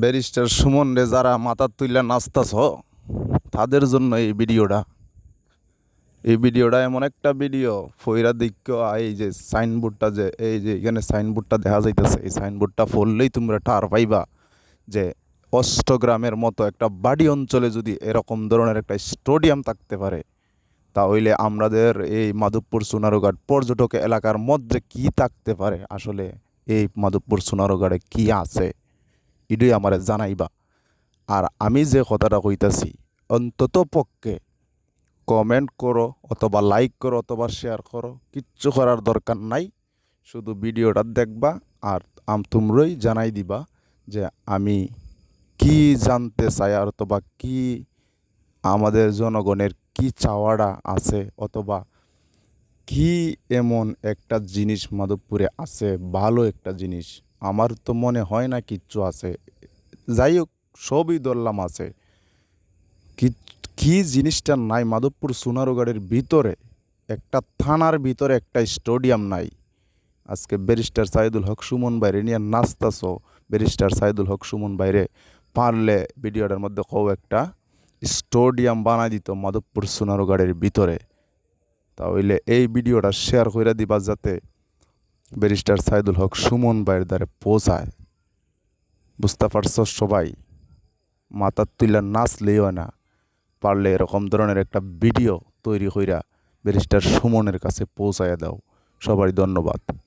Barrister Suman রে যারা মাথার তুইলা নাচতাছ, তাদের জন্য এই ভিডিওটা। এই ভিডিওটা এমন একটা ভিডিও, ফইরা দিক্য এই যে সাইনবোর্ডটা যে, এই যে এখানে সাইনবোর্ডটা দেখা যাইতেছে, এই সাইনবোর্ডটা পড়লেই তোমরা টার পাইবা যে অষ্টগ্রামের মতো একটা বাড়ি অঞ্চলে যদি এরকম ধরনের একটা স্টেডিয়াম থাকতে পারে, তাহলে আমাদের এই মাধবপুর সোনারোঘাট পর্যটক এলাকার মধ্যে কি থাকতে পারে? আসলে এই মাধবপুর সোনারোঘাটে কি আছে? এটাই আমারে জানাইবা। আর আমি যে কথাটা কইতাছি, অন্তত পক্ষে কমেন্ট করো অথবা লাইক করো অথবা শেয়ার করো কিচ্ছু করার দরকার নাই। শুধু ভিডিওটা দেখবা আর আম তোমরাই জানাই দিবা যে আমি কি জানতে চাই আর অথবা কি আমাদের জনগণের কি চাওয়াটা আছে অথবা কি এমন একটা জিনিস মাধবপুরে আছে, ভালো একটা জিনিস। আমার তো মনে হয় না কিচ্ছু আছে। যাই হোক, সবই ধরলাম আছে। কি কি জিনিসটা নাই? মাধবপুর সোনারোগাড়ের ভিতরে, একটা থানার ভিতরে একটা স্টেডিয়াম নাই। আজকে ব্যারিস্টার সাইদুল হক সুমন বাইরে নিয়ে নাচতাছো। ব্যারিস্টার সাইদুল হক সুমন বাইরে পারলে ভিডিওটার মধ্যে কেউ একটা স্টেডিয়াম বানাই দিত মাধবপুর সোনারোগাড়ের ভিতরে। তাহলে এই ভিডিওটা শেয়ার করে দিবা যাতে ব্যারিস্টার সাইদুল হক সুমন বাইর দ্বারে পৌঁছায়। বুঝতে পারছ সবাই? মাথার তুইলা নাচলেই হয় না। পারলে এরকম ধরনের একটা ভিডিও তৈরি হইরা ব্যারিস্টার সুমনের কাছে পৌঁছাইয়া দাও। সবারই ধন্যবাদ।